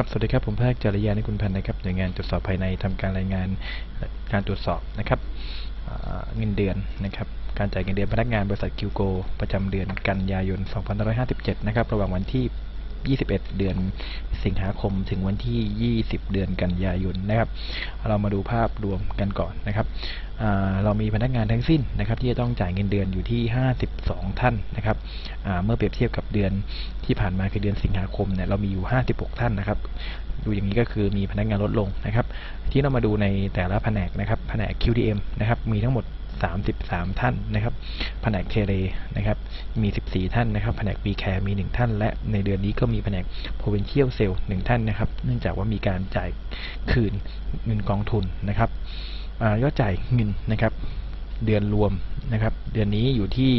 ครับ สวัสดีครับ ผมแพทย์จริยานิคุณพันธ์นะครับ หน่วยงานตรวจสอบภายในทำการรายงานการตรวจสอบนะครับเงินเดือนนะครับ การจ่ายเงินเดือนพนักงานบริษัทคิวโก ประจำเดือนกันยายน 2557 นะครับ ระหว่างวันที่ 21 เดือนสิงหาคมถึงวันที่ 20 เดือนกันยายนนะครับ เรามาดูภาพรวมกันก่อนนะครับเรามีพนักงานทั้งสิ้นนะครับ ที่จะต้องจ่ายเงินเดือนอยู่ที่ 52 ท่านนะครับเมื่อเปรียบเทียบกับเดือนที่ผ่านมาคือเดือนสิงหาคมเนี่ยเรามีอยู่ 56 ท่านนะครับ ดูอย่างนี้ก็คือมีพนักงานลดลงนะครับ ที่เรามาดูในแต่ละแผนกนะครับแผนก QDM นะครับมีทั้งหมด 33 ท่านนะครับ แผนกเทเลนะครับ มี 14 ท่านนะครับ แผนก b c a r e มี 1 ท่าน และในเดือนนี้ก็มีแผนก Provincial Sale 1ท่านนะครับ เนื่องจากว่ามีการจ่ายคืนเงินกองทุนนะครับอยอดจ่ายเงินนะครับ เดือนรวมนะครับ เดือนนี้อยู่ที่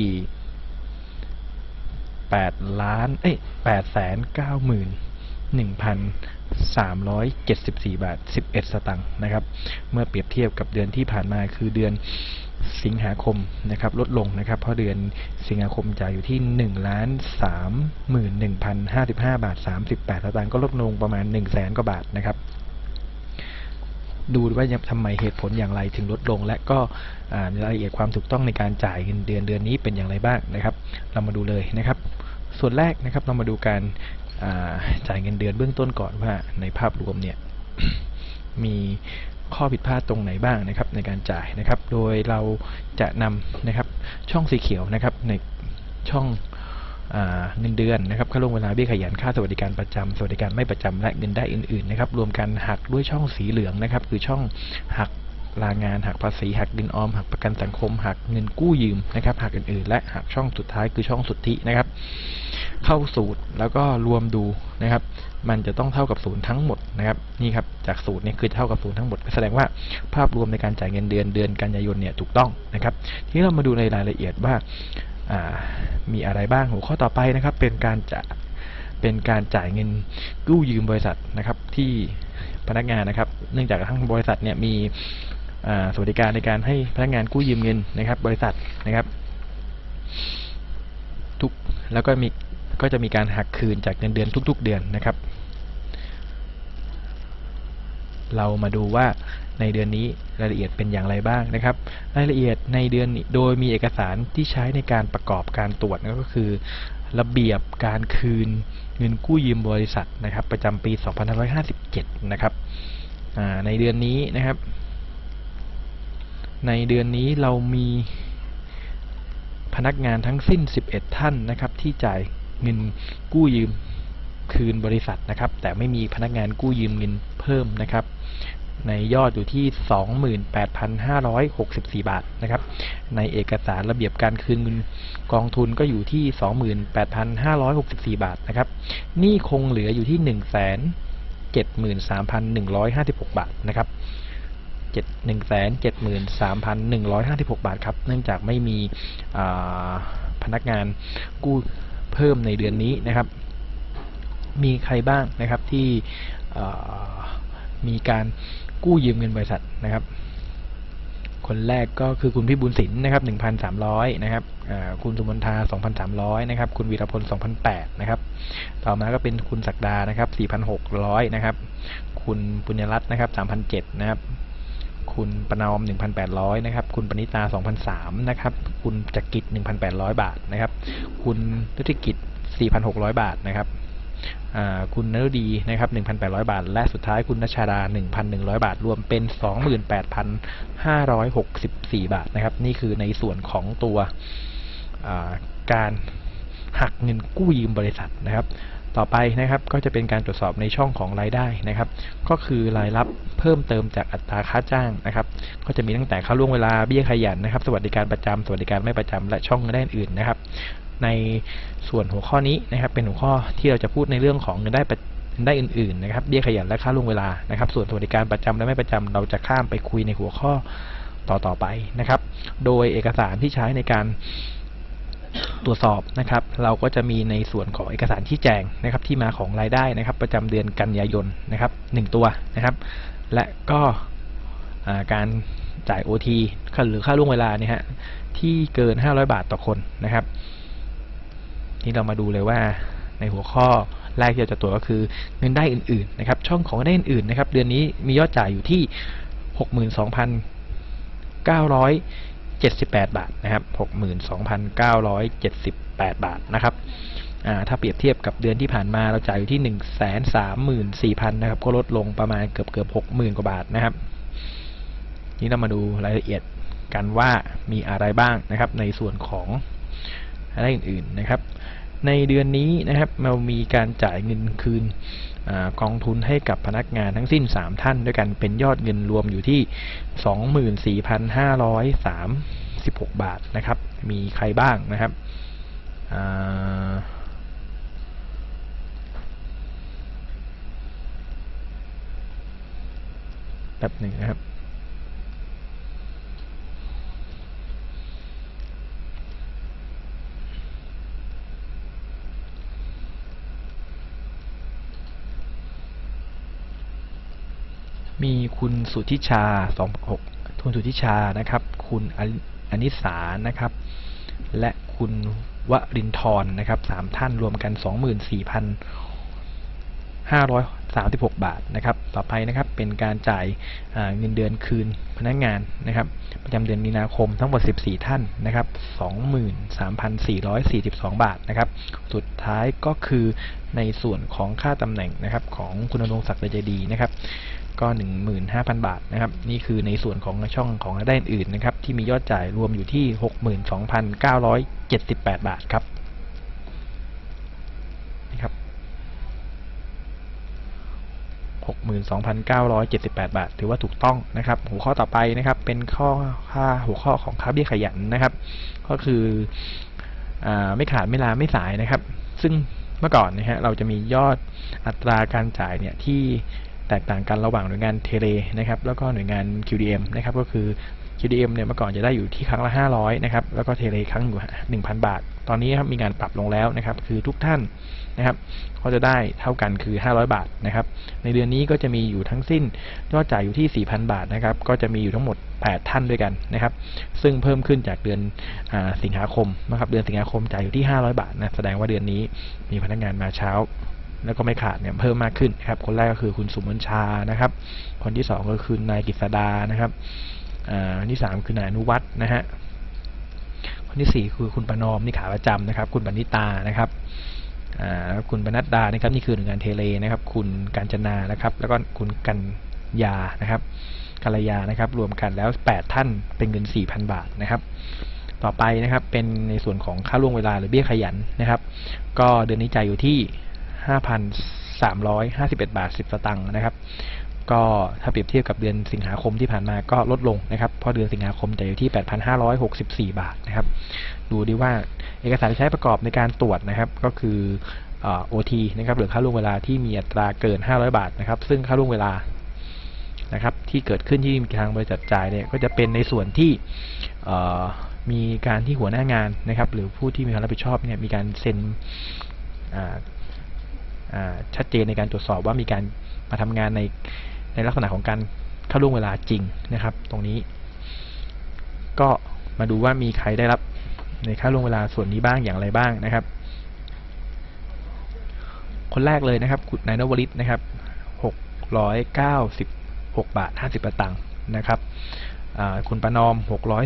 8ล้าน เอ้ย8แสน9หมื่น1,374 บาท 11 สตังค์นะครับ เมื่อเปรียบเทียบกับเดือนที่ผ่านมาคือเดือน สิงหาคมนะครับลดลงนะครับเพราะเดือนสิงหาคมจ่ายอยู่ที่1ล้าน31,055บห้าบาท38สตางค์ก็ลดลงประมาณ1 0 0 0 0แสนกว่าบาทนะครับ ดูว่าทำไมเหตุผลอย่างไรถึงลดลง และก็รายละเอียดความถูกต้องในการจ่ายเงินเดือนเดือนนี้เป็นอย่างไรบ้างนะครับ เรามาดูเลยนะครับ ส่วนแรกนะครับเรามาดูการจ่ายเงินเดือนเบื้องต้นก่อนว่าในภาพรวมเนี่ยมี ข้อผิดพลาดตรงไหนบ้างนะครับในการจ่ายนะครับ โดยเราจะนำนะครับช่องสีเขียวนะครับในช่องเงินเดือนนะครับค่าลงเวลาเบี้ยขยันค่าสวัสดิการประจำสวัสดิการไม่ประจำและเงินได้อื่นๆนะครับรวมกันหักด้วยช่องสีเหลืองนะครับ คือช่องหักลางานหักภาษีหักเงินออมหักประกันสังคมหักเงินกู้ยืมนะครับหักอื่นๆ และหักช่องสุดท้ายคือช่องสุทธินะครับ เข้าสูตรแล้วก็รวมดูนะครับ มันจะต้องเท่ากับศูนย์ทั้งหมดนะครับนี่ครับจากสูตรนี่คือเท่ากับศูนย์ทั้งหมดก็แสดงว่าภาพรวมในการจ่ายเงินเดือนเดือนกันยายนเนี่ยถูกต้องนะครับ ทีนี้เรามาดูในรายละเอียดว่ามีอะไรบ้างหัวข้อต่อไปนะครับ เป็นการจะเป็นการจ่ายเงินกู้ยืมบริษัทนะครับ ที่พนักงานนะครับ เนื่องจากทั้งบริษัทเนี่ยมีสวัสดิการในการให้พนักงานกู้ยืมเงินนะครับ บริษัทนะครับ ทุกแล้วก็มี ก็จะมีการหักคืนจากเงินเดือนทุก ๆ เดือนนะครับ เรามาดูว่าในเดือนนี้รายละเอียดเป็นอย่างไรบ้างนะครับ รายละเอียดในเดือนนี้โดยมีเอกสารที่ใช้ในการประกอบการตรวจก็คือ ระเบียบการคืนเงินกู้ยืมบริษัทนะครับ ประจำปี 2557 นะครับในเดือนนี้นะครับ ในเดือนนี้เรามีพนักงานทั้งสิ้น 11 ท่านนะครับ ที่จ่าย เงินกู้ยืมคืนบริษัทนะครับ แต่ไม่มีพนักงานกู้ยืมเงินเพิ่มนะครับ ในยอดอยู่ที่ 28,564 บาทนะครับ ในเอกสารระเบียบการคืนเงินกองทุนก็อยู่ที่ 28,564 บาทนะครับนี้คงเหลืออยู่ที่173,156 บาทนะครับเจ็ดหนึ่งแสนเจ็ดหมื่นสามพันหนึ่งร้อยห้าสิบหกบาทครับ เนื่องจากไม่มีพนักงานกู้ เพิ่มในเดือนนี้นะครับ มีใครบ้างนะครับที่มีการกู้ยืมเงินบริษัทนะครับ คนแรกก็คือคุณพี่บุญสินนะครับ1,300นะครับคุณสุมนทา 2,300นะครับ คุณวีรพล2,008นะครับ ต่อมาก็เป็นคุณศักดานะครับ4,600นะครับ คุณปุญญรัตน์นะครับ3,007นะครับ คุณประนอม 1,800 นะครับ คุณปณิตา 2,003นะครับ คุณจักริด1,800 บาทนะครับ คุณฤติกิจ 4,600 บาทนะครับคุณนฤดีนะครับ 1,800 บาท และสุดท้ายคุณนชาดา 1,100 บาท รวมเป็น 28,564 บาทนะครับ นี่คือในส่วนของตัวการหักเงินกู้ยืมบริษัทนะครับ ต่อไปนะครับก็จะเป็นการตรวจสอบในช่องของรายได้นะครับ ก็คือรายรับเพิ่มเติมจากอัตราค่าจ้างนะครับ ก็จะมีตั้งแต่ค่าล่วงเวลาเบี้ยขยันนะครับ สวัสดิการประจำสวัสดิการไม่ประจำและช่องเงินได้อื่นนะครับ ในส่วนหัวข้อนี้นะครับ เป็นหัวข้อที่เราจะพูดในเรื่องของเงินได้เงินได้อื่นๆนะครับเบี้ยขยันและค่าล่วงเวลานะครับ ส่วนสวัสดิการประจำและไม่ประจำเราจะข้ามไปคุยในหัวข้อต่อๆไปนะครับ โดยเอกสารที่ใช้ในการ ตรวจสอบนะครับ เราก็จะมีในส่วนของเอกสารชี้แจงนะครับ ที่มาของรายได้นะครับ ประจำเดือนกันยายนนะครับหนึ่งตัวนะครับ และก็การจ่าย OT ค่าหรือค่าล่วงเวลาเนี่ยฮะที่เกิน 500 บาทต่อคนนะครับ นี่เรามาดูเลยว่าในหัวข้อแรกที่เราจะตรวจก็คือเงินได้อื่นๆนะครับ ช่องของเงินได้อื่นๆนะครับ เดือนนี้มียอดจ่ายอยู่ที่ 78 บาทนะครับ 62,978 บาทนะครับถ้าเปรียบเทียบกับเดือนที่ผ่านมาเราจ่ายอยู่ที่ 134,000นะครับก็ลดลงประมาณเกือบเกือบ60,000 กว่าบาทนะครับ นี่เรามาดูรายละเอียดกันว่ามีอะไรบ้างนะครับ ในส่วนของรายได้อื่นๆนะครับ ในเดือนนี้นะครับเรามีการจ่ายเงินคืน อกองทุนให้กับพนักงานทั้งสิ้น 3 ท่านด้วยกันเป็นยอดเงินรวมอยู่ที่ 24,536 บาทนะครับ มีใครบ้างนะครับแบบหนึ่งนะครับ มี คุณสุทธิชา26คุณสุทธิชานะครับ คุณอนิอนิสานะครับ และคุณวรินทร์นะครับสามท่านรวมกัน24,536 บาทนะครับ ต่อไปนะครับเป็นการจ่ายเงินเดือนคืนพนักงานนะครับ ประจำเดือนมีนาคมทั้งหมด 14 ท่านนะครับ 23,442 บาทนะครับ สุดท้ายก็คือในส่วนของค่าตำแหน่งนะครับของคุณอนงศักดิ์ใจดีนะครับ ก็ 15,000 บาทนะครับ นี่คือในส่วนของช่องของรายได้อื่นนะครับ ที่มียอดจ่ายรวมอยู่ที่ 62,978 บาทครับนี่ครับ 62,978 บาท ถือว่าถูกต้องนะครับ หัวข้อต่อไปนะครับ เป็นข้อค่าหัวข้อของค่าเบี้ยขยันนะครับ ก็คืออไม่ขาดไม่ลาไม่สายนะครับ ซึ่งเมื่อก่อนนะฮะเราจะมียอดอัตราการจ่ายเนี่ยที่ แตกต่างกันระหว่างหน่วยงานเทเลนะครับแล้วก็หน่วยงาน QDM นะครับก็คือ QDM เนี่ยเมื่อก่อนจะได้อยู่ที่ครั้งละ 500นะครับแล้วก็เทเลครั้งอยู่1,000 บาท ตอนนี้ครับมีการปรับลงแล้วนะครับคือทุกท่านนะครับก็จะได้เท่ากันคือ 500 บาทนะครับในเดือนนี้ก็จะมีอยู่ทั้งสิ้นยอดจ่ายอยู่ที่ 4,000 บาทนะครับก็จะมีอยู่ทั้งหมด 8 ท่านด้วยกันนะครับซึ่งเพิ่มขึ้นจากเดือนอสิงหาคมนะครับเดือนสิงหาคมจ่ายอยู่ที่ 500 บาทนะแสดงว่าเดือนนี้มีพนักงานมาเช้า แล้วก็ไม่ขาดเนี่ยเพิ่มมากขึ้นครับคนแรกก็คือคุณสุมนชานะครับ คนที่สองก็คือนายกฤษดานะครับอ่าคนที่สามคือนายอนุวัฒน์นะฮะคนที่สี่คือคุณประนอมนี่ขาประจำนะครับ คุณปณิตานะครับอ่าคุณปนัดดานะครับนี่คือหน่วยงานเทเลนะครับ คุณการจนานะครับ แล้วก็คุณกันยานะครับกัลยานะครับ รวมกันแล้ว 8 ท่านเป็นเงิน 4,000 บาทนะครับต่อไปนะครับเป็นในส่วนของค่าล่วงเวลาหรือเบี้ยขยันนะครับ ก็เดือนนี้จ่ายอยู่ที่ 5,351 บาท 10 สตางค์นะครับ ก็ถ้าเปรียบเทียบกับเดือนสิงหาคมที่ผ่านมาก็ลดลงนะครับ เพราะเดือนสิงหาคมจะอยู่ที่ 8,564 บาทนะครับ ดูดีว่าเอกสารที่ใช้ประกอบในการตรวจนะครับก็คือโอทีนะครับหรือค่าล่วงเวลาที่มีอัตราเกิน 500 บาทนะครับ ซึ่งค่าล่วงเวลานะครับที่เกิดขึ้นที่ทางบริษัทจ่ายเนี่ยก็จะเป็นในส่วนที่มีการที่หัวหน้างานนะครับ หรือผู้ที่มีความรับผิดชอบเนี่ยมีการเซ็น ชัดเจนในการตรวจสอบว่ามีการมาทำงานในในลักษณะของการเข้าล่วงเวลาจริงนะครับ ตรงนี้ ก็มาดูว่ามีใครได้รับในค่าล่วงเวลาส่วนนี้บ้างอย่างไรบ้างนะครับ คนแรกเลยนะครับคุณนายนวริศนะครับ696 บาท 50สตางค์นะครับคุณประนอม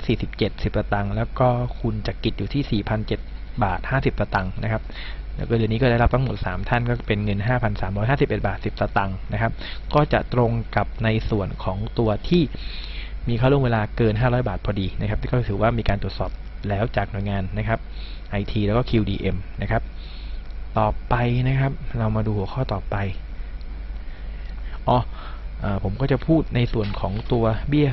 647 10สตางค์แล้วก็คุณจักริดอยู่ที่ 4,007บาท 50สตางค์นะครับ แล้วก็เดือนนี้ก็ได้รับทั้งหมด 3 ท่านก็เป็นเงิน 5,351 บาท 10 สตางค์นะครับ ก็จะตรงกับในส่วนของตัวที่มีค่าล่วงเวลาเกิน 500 บาทพอดีนะครับก็ถือว่ามีการตรวจสอบแล้วจากหน่วยงานนะครับ IT แล้วก็ QDM นะครับ ต่อไปนะครับ เรามาดูหัวข้อต่อไปอ๋อเออผมก็จะพูดในส่วนของตัวเบี้ย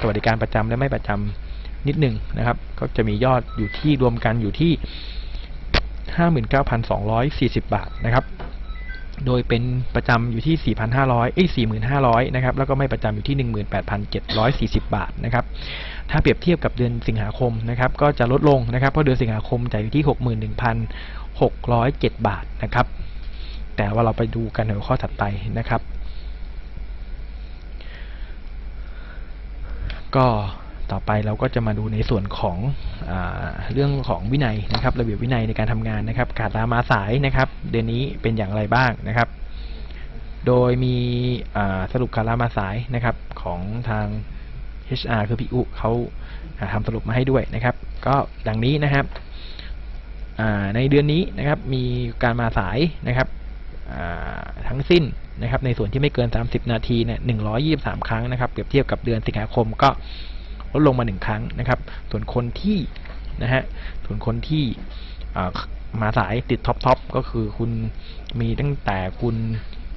สวัสดิการประจำและไม่ประจำนิดหนึ่งนะครับ ก็จะมียอดอยู่ที่รวมกันอยู่ที่ 59,240 บาทนะครับ โดยเป็นประจำอยู่ที่ 4,500 เอ้ย 4,500 นะครับ แล้วก็ไม่ประจำอยู่ที่ 18,740 บาทนะครับ ถ้าเปรียบเทียบกับเดือนสิงหาคมนะครับ ก็จะลดลงนะครับ เพราะเดือนสิงหาคมจ่ายอยู่ที่ 61,607 บาทนะครับ แต่ว่าเราไปดูกันในข้อถัดไปนะครับ ก็ ต่อไปเราก็จะมาดูในส่วนของอเรื่องของวินัยนะครับ ระเบียบวินัยในการทำงานนะครับ การลามาสายนะครับ เดือนนี้เป็นอย่างไรบ้างนะครับ โดยมีสรุปการลามาสายนะครับของทาง HR คือพี่อุเขาอ่าทำสรุปมาให้ด้วยนะครับ ก็ดังนี้นะครับในเดือนนี้นะครับมีการมาสายนะครับทั้งสิ้นนะครับในส่วนที่ไม่เกิน 30 นาทีเนี่ย123 ครั้งนะครับ เปรียบเทียบกับเดือนสิงหาคมก็ ลดลงมา 1 ครั้งนะครับ ส่วนคนที่นะฮะส่วนคนที่มาสายติดท็อปทอปก็คือคุณมีตั้งแต่คุณ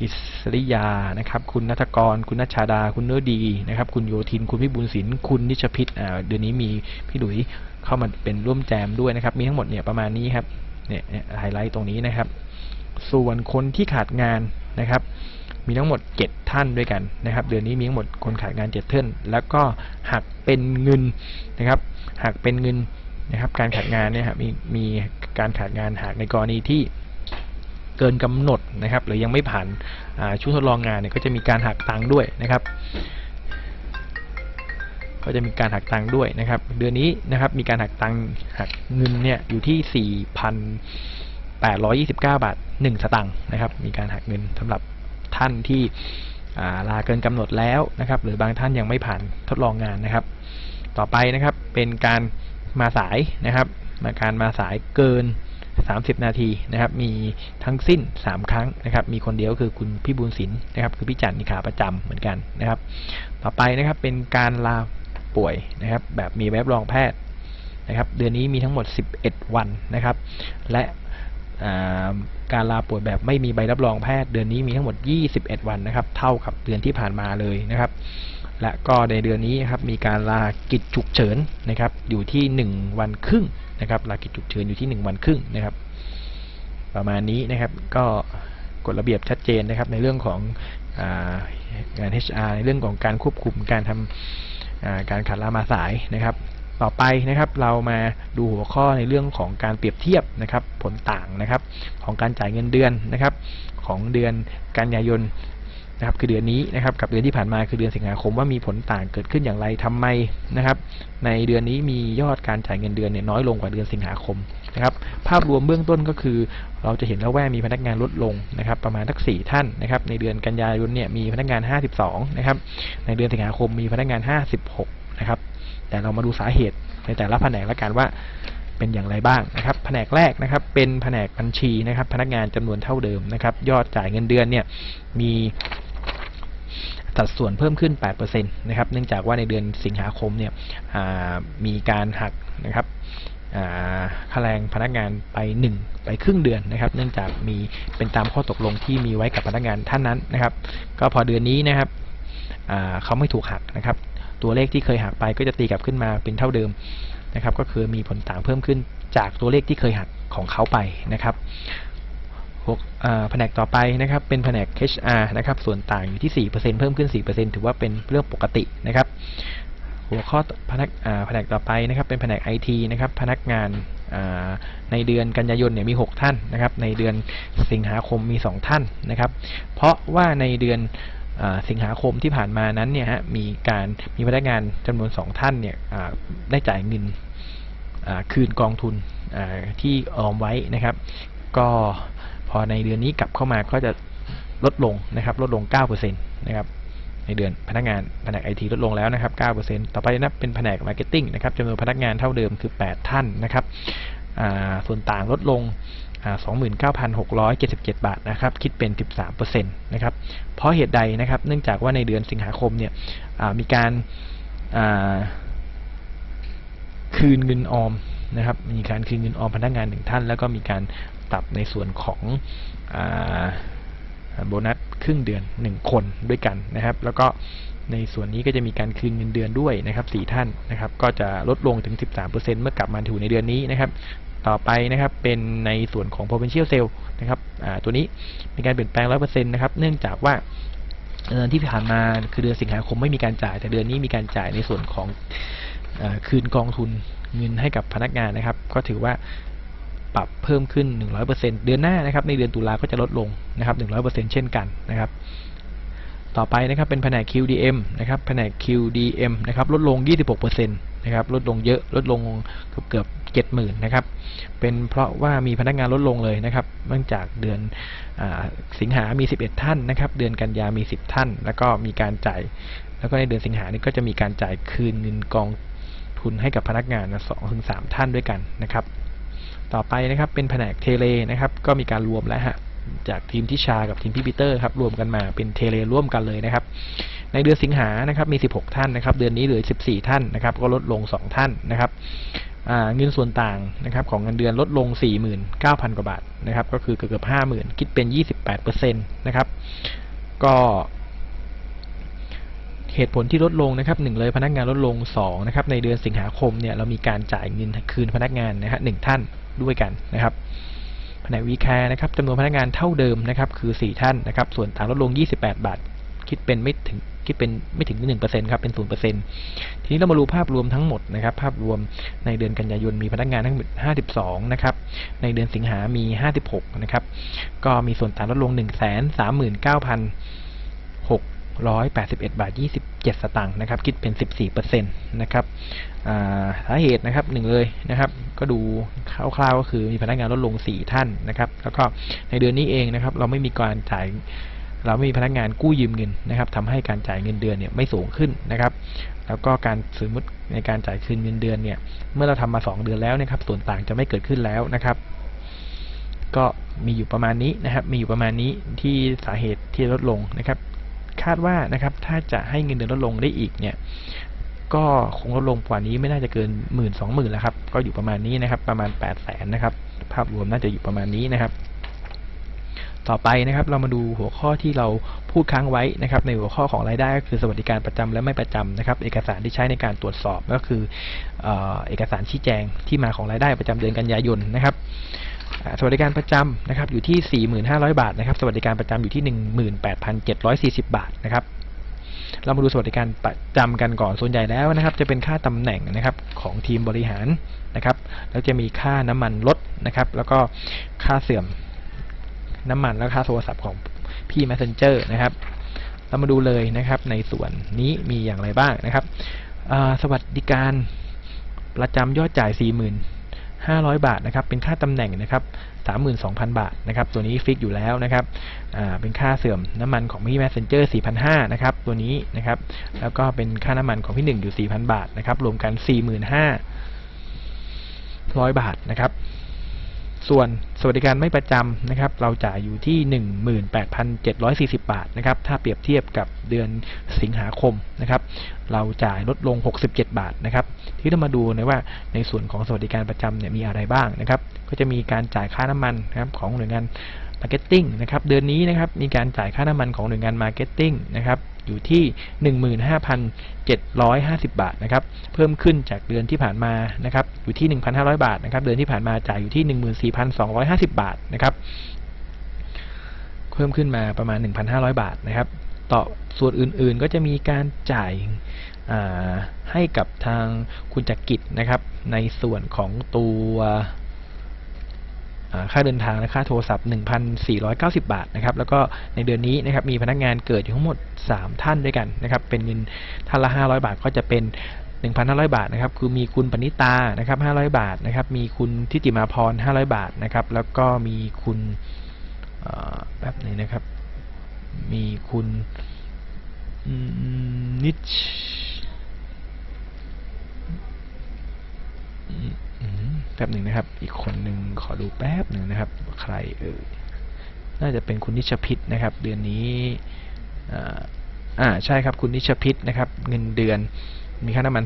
อิสริยานะครับ คุณนัทกร คุณนัชชาดา คุณเนื้อดีนะครับ คุณโยธิน คุณพิบูลศิลป์คุณนิชพิษเดือนนี้มีพี่หลุยเข้ามาเป็นร่วมแจมด้วยนะครับ มีทั้งหมดเนี่ยประมาณนี้ครับ เนี่ยไฮไลท์ตรงนี้นะครับ ส่วนคนที่ขาดงานนะครับ มีทั้งหมด 7 ท่านด้วยกันนะครับ เดือนนี้มีทั้งหมดคนขาดงาน 7 ท่าน แล้วก็หักเป็นเงินนะครับหักเป็นเงินนะครับ การขาดงานเนี่ยครับมีมีการขาดงานหากในกรณีที่เกินกำหนดนะครับ หรือยังไม่ผ่านช่วงทดลองงานเนี่ยก็จะมีการหักตังค์ด้วยนะครับ ก็จะมีการหักตังค์ด้วยนะครับ เดือนนี้นะครับมีการหักตังค์หักเงินเนี่ยอยู่ที่ 829 บาท 1 สตังค์นะครับ มีการหักเงินสำหรับท่านที่าลาเกินกำหนดแล้วนะครับ หรือบางท่านยังไม่ผ่านทดลองงานนะครับ ต่อไปนะครับเป็นการมาสายนะครับมาการมาสายเกิน 30 นาทีนะครับ มีทั้งสิ้น 3 ครั้งนะครับ มีคนเดียวคือคุณพี่บุญศิลป์นะครับ คือพี่จันทร์นิขาประจำเหมือนกันนะครับ ต่อไปนะครับเป็นการลาป่วยนะครับ แบบมีใบรับรองแพทย์นะครับ เดือนนี้มีทั้งหมด 11 วันนะครับ และ การลาป่วยแบบไม่มีใบรับรองแพทย์ เดือนนี้มีทั้งหมด 21 วันนะครับ เท่ากับเดือนที่ผ่านมาเลยนะครับ และก็ในเดือนนี้นครับมีการลากิจฉุกเฉินนะครับ อยู่ที่ 1 วันครึ่งนะครับ ลากิจฉุกเฉินอยู่ที่ 1 วันครึ่งนะครับ ประมาณนี้นะครับ ก็กฎระเบียบชัดเจนนะครับ ในเรื่องขององาน HR ในเรื่องของการควบคุมการทำการขาดลามาสายนะครับ ต่อไปนะครับเรามาดูหัวข้อในเรื่องของการเปรียบเทียบนะครับผลต่างนะครับ ของการจ่ายเงินเดือนนะครับ ของเดือนกันยายนนะครับคือเดือนนี้นะครับกับเดือนที่ผ่านมาคือเดือนสิงหาคมว่ามีผลต่างเกิดขึ้นอย่างไรทำไมนะครับ ในเดือนนี้มียอดการจ่ายเงินเดือนเนี่ยน้อยลงกว่าเดือนสิงหาคมนะครับ ภาพรวมเบื้องต้นก็คือ เราจะเห็นแล้วว่ามีพนักงานลดลงนะครับ ประมาณทักสี่ท่านนะครับ ในเดือนกันยายนเนี่ยมีพนักงาน 52 นะครับ ในเดือนสิงหาคมมีพนักงาน 56 นะครับ แต่เรามาดูสาเหตุในแต่ละแผนกละกันว่าเป็นอย่างไรบ้างนะครับแผนกแรกนะครับ เป็นแผนกบัญชีนะครับ พนักงานจำนวนเท่าเดิมนะครับ ยอดจ่ายเงินเดือนเนี่ยมีสัดส่วนเพิ่มขึ้น 8%นะครับ เนื่องจากว่าในเดือนสิงหาคมเนี่ยมีการหักนะครับค่าแรงพนักงานไป 1 ไปครึ่งเดือนนะครับ เนื่องจากมีเป็นตามข้อตกลงที่มีไว้กับพนักงานท่านนั้นนะครับ ก็พอเดือนนี้นะครับเขาไม่ถูกหักนะครับ ตัวเลขที่เคยหักไปก็จะตีกลับขึ้นมาเป็นเท่าเดิมนะครับ ก็คือมีผลต่างเพิ่มขึ้นจากตัวเลขที่เคยหักของเขาไปนะครับหกแผนกต่อไปนะครับเป็นแผนก HR นะครับส่วนต่างอยู่ที่ 4%เพิ่มขึ้น 4%ถือว่าเป็นเรื่องปกตินะครับหัวข้อพนักแผนกต่อไปนะครับเป็นแผนก IT นะครับพนักงานในเดือนกันยายนเนี่ยมี 6 ท่านนะครับในเดือนสิงหาคมมี 2 ท่านนะครับเพราะว่าในเดือน สิงหาคมที่ผ่านมานั้นเนี่ยฮะมีการมีพนักงานจำนวน 2 ท่านเนี่ยได้จ่ายเงินคืนกองทุนที่ออมไว้นะครับ ก็พอในเดือนนี้กลับเข้ามาก็จะลดลงนะครับลดลง 9%นะครับในเดือนพนักงานแผนกไอทีลดลงแล้วนะครับ 9%ต่อไปนะเป็นแผนกมาร์เก็ตติ้งนะครับจำนวนพนักงานเท่าเดิมคือ 8 ท่านนะครับส่วนต่างลดลง 29,677 บาทนะครับ คิดเป็น 13%นะครับ เพราะเหตุใดนะครับ เนื่องจากว่าในเดือนสิงหาคมเนี่ยมีการาคืนเงินออมนะครับ มีการคืนเงินออมพนักงานหนึ่งท่าน แล้วก็มีการตัดในส่วนของอโบนัสครึ่งเดือน 1 คนด้วยกันนะครับ แล้วก็ในส่วนนี้ก็จะมีการคืนเงินเดือนด้วยนะครับ4ท่านนะครับ ก็จะลดลงถึง 13%เมื่อกลับมาถูในเดือนนี้นะครับ ต่อไปนะครับเป็นในส่วนของ potential sale นะครับตัวนี้มีการเปลี่ยนแปลง 100%นะครับเนื่องจากว่าเดือนที่ผ่านมาคือเดือนสิงหาคมไม่มีการจ่าย แต่เดือนนี้มีการจ่ายในส่วนของอคืนกองทุนเงินให้กับพนักงานนะครับ ก็ถือว่าปรับเพิ่มขึ้น 100%เดือนหน้านะครับ ในเดือนตุลาก็จะลดลงนะครับ100%เช่นกันนะครับ ต่อไปนะครับเป็นแผนก QDM นะครับแผนก QDM นะครับลดลง 26%นะครับลดลงเยอะลดลงเกือบเกือบ70,000นะครับ เป็นเพราะว่ามีพนักงานลดลงเลยนะครับเนื่องจากเดือนอสิงหามี 11 ท่านนะครับ เดือนกันยามี 10 ท่าน แล้วก็มีการจ่าย แล้วก็ในเดือนสิงหานี่ก็จะมีการจ่ายคืนเงินกองทุนให้กับพนักงานสองถึงสามท่านด้วยกันนะครับ ต่อไปนะครับเป็นแผนกเทเลนะครับ ก็มีการรวมแล้วฮะจากทีมทิชากับทีมพี่ปีเตอร์ครับรวมกันมาเป็นเทเลร่วมกันเลยนะครับ ในเดือนสิงหานะครับมี 16 ท่านนะครับ เดือนนี้เหลือ 14 ท่านนะครับ ก็ลดลง 2 ท่านนะครับเงินส่วนต่างนะครับของเงินเดือนลดลง 49,000 กว่าบาทนะครับ ก็คือเกือบๆ50,000 คิดเป็น 28%นะครับ ก็เหตุผลที่ลดลงนะครับหนึ่งเลยพนักงานลดลงสองนะครับในเดือนสิงหาคมเนี่ยเรามีการจ่ายเงินคืนพนักงานนะฮะหนึ่งท่านด้วยกันนะครับแผนกวีแคร์นะครับจำนวนพนักงานเท่าเดิมนะครับคือ 4 ท่านนะครับ ส่วนต่างลดลง 28 บาท คิดเป็นไม่ถึง คิดเป็นไม่ถึง1%ครับเป็น0%ทีนี้เรามาดูภาพรวมทั้งหมดนะครับ ภาพรวมในเดือนกันยายนมีพนักงานทั้งหมด52นะครับ ในเดือนสิงหามี56นะครับ ก็มีส่วนต่างลดลง1 3 9 0 0 681บเอ็ดบาท27สตางค์นะครับ คิดเป็น14%นตนะครับสาเหตุนะครับหนึ่งเลยนะครับ ก็ดูคร่าวๆก็คือมีพนักงานลดลง4ท่านนะครับ แล้วก็ในเดือนนี้เองนะครับ เราไม่มีการจ่าย เราไม่มีพนักงานกู้ยืมเงินนะครับทำให้การจ่ายเงินเดือนเนี่ยไม่สูงขึ้นนะครับ แล้วก็การสมมติในการจ่ายคืนเงินเดือนเนี่ย เมื่อเราทำมา 2 เดือนแล้วนะครับ ส่วนต่างจะไม่เกิดขึ้นแล้วนะครับ ก็มีอยู่ประมาณนี้นะครับ มีอยู่ประมาณนี้ที่สาเหตุที่ลดลงนะครับ คาดว่านะครับ ถ้าจะให้เงินเดือนลดลงได้อีกเนี่ยก็คงลดลงกว่านี้ไม่น่าจะเกินหมื่นสองหมื่นแล้วครับ ก็อยู่ประมาณนี้นะครับ ประมาณแปดแสนนะครับ ภาพรวมน่าจะอยู่ประมาณนี้นะครับ ต่อไปนะครับเรามาดูหัวข้อที่เราพูดค้างไว้นะครับในหัวข้อของรายได้ก็คือสวัสดิการประจำและไม่ประจำนะครับเอกสารที่ใช้ในการตรวจสอบก็คือเอกสารชี้แจงที่มาของรายได้ประจำเดือนกันยายนนะครับสวัสดิการประจำนะครับอยู่ที่ 4,500 บาทนะครับ สวัสดิการประจำอยู่ที่ 18,740 บาทนะครับเรามาดูสวัสดิการประจำกันก่อนส่วนใหญ่แล้วนะครับ จะเป็นค่าตำแหน่งนะครับของทีมบริหารนะครับ แล้วจะมีค่าน้ำมันลดนะครับ แล้วก็ค่าเสื่อม น้ำมันและค่าโทรศัพท์ของพี่ Messenger นะครับ เรามาดูเลยนะครับ ในส่วนนี้มีอย่างไรบ้างนะครับ สวัสดิการประจำยอดจ่าย40,000 500 บาทนะครับ เป็นค่าตำแหน่งนะครับ 32,000 บาทนะครับ ตัวนี้ฟิกอยู่แล้วนะครับ เป็นค่าเสื่อมน้ำมันของพี่ Messenger 4,500นะครับ ตัวนี้นะครับ แล้วก็เป็นค่าน้ำมันของพี่หนึ่งอยู่ 4,000 บาทนะครับ รวมกัน 45,000บาทนะครับ ส่วนสวัสดิการไม่ประจำนะครับ เราจ่ายอยู่ที่ 18,740 บาทนะครับ ถ้าเปรียบเทียบกับเดือนสิงหาคมนะครับ เราจ่ายลดลง 67 บาทนะครับ ที่เรามาดูนะว่าในส่วนของสวัสดิการประจำเนี่ยมีอะไรบ้างนะครับ ก็จะมีการจ่ายค่าน้ำมันนะครับของหน่วยงานมาร์เก็ตติ้งนะครับ เดือนนี้นะครับมีการจ่ายค่าน้ำมันของหน่วยงานมาร์เก็ตติ้งนะครับ อยู่ที่ 15,750 บาทนะครับ เพิ่มขึ้นจากเดือนที่ผ่านมานะครับ อยู่ที่ 1,500 บาทนะครับ เดือนที่ผ่านมาจ่ายอยู่ที่ 14,250 บาทนะครับ เพิ่มขึ้นมาประมาณ 1,500 บาทนะครับ ต่อส่วนอื่นๆก็จะมีการจ่ายาให้กับทางคุณจักริดนะครับ ในส่วนของตัว ค่าเดินทางและค่าโทรศัพท์ 1,490 บาทนะครับ แล้วก็ในเดือนนี้นะครับมีพนักงานเกิดอยู่ทั้งหมด 3 ท่านด้วยกันนะครับ เป็นเงินท่านละ 500 บาทก็จะเป็น 1,500 บาทนะครับ คือมีคุณปณิตานะครับ 500 บาทนะครับ มีคุณทิติมาพร 500 บาทนะครับ แล้วก็มีคุณแบบนี้นะครับ มีคุณนิช แป๊บหนึ่งนะครับ อีกคนหนึ่งขอดูแป๊บหนึ่งนะครับ ใครเออน่าจะเป็นคุณนิชพิษนะครับ เดือนนี้อ่าใช่ครับคุณนิชพิษนะครับ เงินเดือนมีค่าน้ำมัน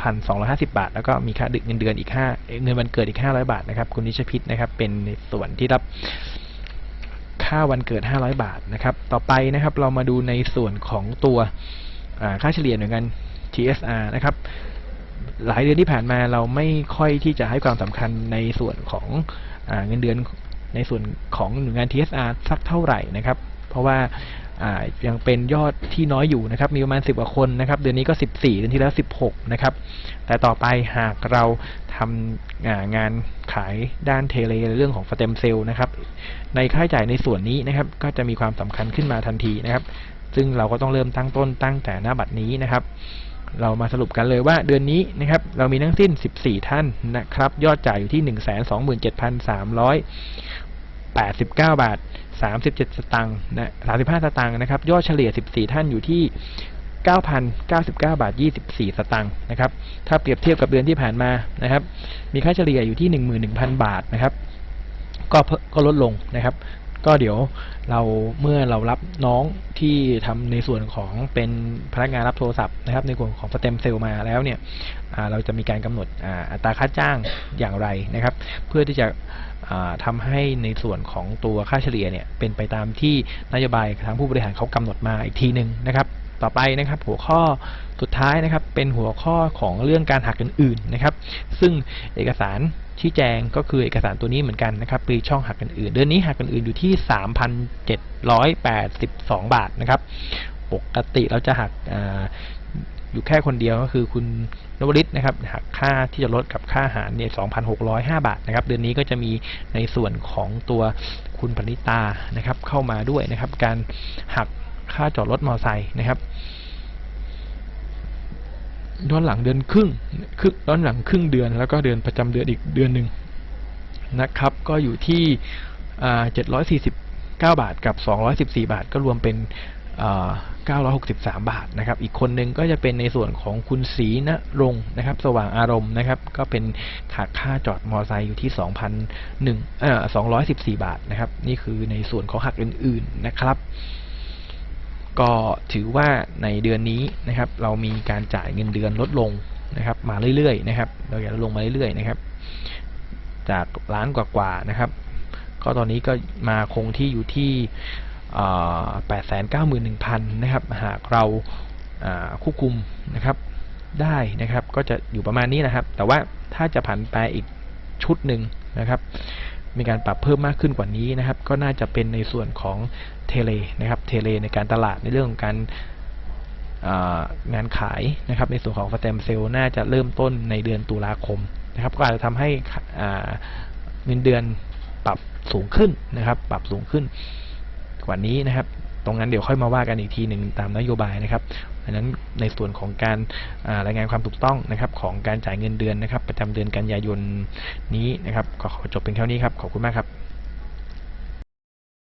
3,250 บาท แล้วก็มีค่าดึกเงินเดือนอีก5เอ่อเงินวันเกิดอีก 500 บาทนะครับ คุณนิชพิษนะครับ เป็นในส่วนที่รับค่าวันเกิด 500 บาทนะครับ ต่อไปนะครับเรามาดูในส่วนของตัวค่าเฉลี่ยหน่วยงาน TSR นะครับ หลายเดือนที่ผ่านมาเราไม่ค่อยที่จะให้ความสำคัญในส่วนของอเงินเดือนในส่วนของหน่วยงาน TSR สักเท่าไหร่นะครับ เพราะว่ายังเป็นยอดที่น้อยอยู่นะครับ มีประมาณ 10กว่าคนนะครับ เดือนนี้ก็ 14 เดือนที่แล้ว 16 นะครับ แต่ต่อไปหากเราทำอ่างานขายด้านเทเลเรื่องของสเต็มเซลล์นะครับ ในค่าใช้จ่ายในส่วนนี้นะครับ ก็จะมีความสำคัญขึ้นมาทันทีนะครับ ซึ่งเราก็ต้องเริ่มตั้งต้นตั้งแต่หน้าบัตรนี้นะครับ เรามาสรุปกันเลยว่าเดือนนี้นะครับเรามีทั้งสิ้น 14 ท่านนะครับ ยอดจ่ายอยู่ที่ 127,389 บาท 37 สตางค์นะ35 สตางค์นะครับ ยอดเฉลี่ย 14 ท่านอยู่ที่ 9,099 บาท 24 สตางค์นะครับ ถ้าเปรียบเทียบกับเดือนที่ผ่านมานะครับ มีค่าเฉลี่ยอยู่ที่ 11,000 บาทนะครับ ก็ก็ลดลงนะครับ ก็เดี๋ยวเราเมื่อเรารับน้องที่ทำในส่วนของเป็นพนักงานรับโทรศัพท์นะครับ ในส่วนของสเต็มเซลล์มาแล้วเนี่ยเราจะมีการกำหนดอัตราค่าจ้างอย่างไรนะครับ เพื่อที่จะทำทำให้ในส่วนของตัวค่าเฉลี่ยเนี่ยเป็นไปตามที่นโยบายทางผู้บริหารเขากำหนดมาอีกทีหนึ่งนะครับ ต่อไปนะครับ หัวข้อสุดท้ายนะครับ เป็นหัวข้อของเรื่องการหักอื่นๆนะครับ ซึ่งเอกสารชี้แจงก็คือเอกสารตัวนี้เหมือนกันนะครับปีช่องหักอื่นๆเดือนนี้หักอื่นๆอยู่ที่ 3,782 บาทนะครับ ปกติเราจะหักออยู่แค่คนเดียวก็คือคุณนวริตนะครับหักค่าที่จะลดกับค่าอาหารเนี่ย2,605 บาทนะครับ เดือนนี้ก็จะมีในส่วนของตัวคุณปณิตานะครับ เข้ามาด้วยนะครับ การหัก ค่าจอดรถมอเตอร์ไซค์นะครับย้อนหลังเดือนครึ่งครึ่งย้อนหลังครึ่งเดือน แล้วก็เดือนประจำเดือนอีกเดือนหนึ่งนะครับ ก็อยู่ที่เจ็ดร้อยสี่สิบเก้าบาทกับสองร้อยสิบสี่บาท ก็รวมเป็นเก้าร้อยหกสิบาทนะครับ อีกคนหนึ่งก็จะเป็นในส่วนของคุณศรีณรงค์นะครับ สว่างอารมณ์นะครับ ก็เป็นขาค่าจอดมอเตอร์ไซค์อยู่ที่สองพันหนึ่งเอ่อสองร้อยสิบสี่บาทนะครับ นี่คือในส่วนของหักอื่นๆนะครับ ก็ถือว่าในเดือนนี้นะครับ เรามีการจ่ายเงินเดือนลดลงนะครับ มาเรื่อยๆนะครับ เราอยากลดลงมาเรื่อยๆนะครับ จากล้านกว่าๆนะครับ ก็ตอนนี้ก็มาคงที่อยู่ที่แปดแสนเก้าหมื่นหนึ่งพันนะครับ หากเราอ่าควบคุมนะครับได้นะครับ ก็จะอยู่ประมาณนี้นะครับ แต่ว่าถ้าจะผันแปรอีกชุดหนึ่งนะครับ มีการปรับเพิ่มมากขึ้นกว่านี้นะครับ ก็น่าจะเป็นในส่วนของเทเลนะครับเทเลในการตลาดในเรื่องของการางานขายนะครับ ในส่วนของสเต็มเซลล์น่าจะเริ่มต้นในเดือนตุลาคมนะครับ ก็อาจจะทำให้เงินเดือนปรับสูงขึ้นนะครับ ปรับสูงขึ้นกว่านี้นะครับ ตรงนั้นเดี๋ยวค่อยมาว่ากันอีกทีหนึ่งตามนโยบายนะครับอันนั้นในส่วนของการรายงานความถูกต้องนะครับ ของการจ่ายเงินเดือนนะครับ ประจำเดือนกันยายนนี้นะครับ ก็ขอจบเป็นเท่านี้ครับ ขอบคุณมากครับ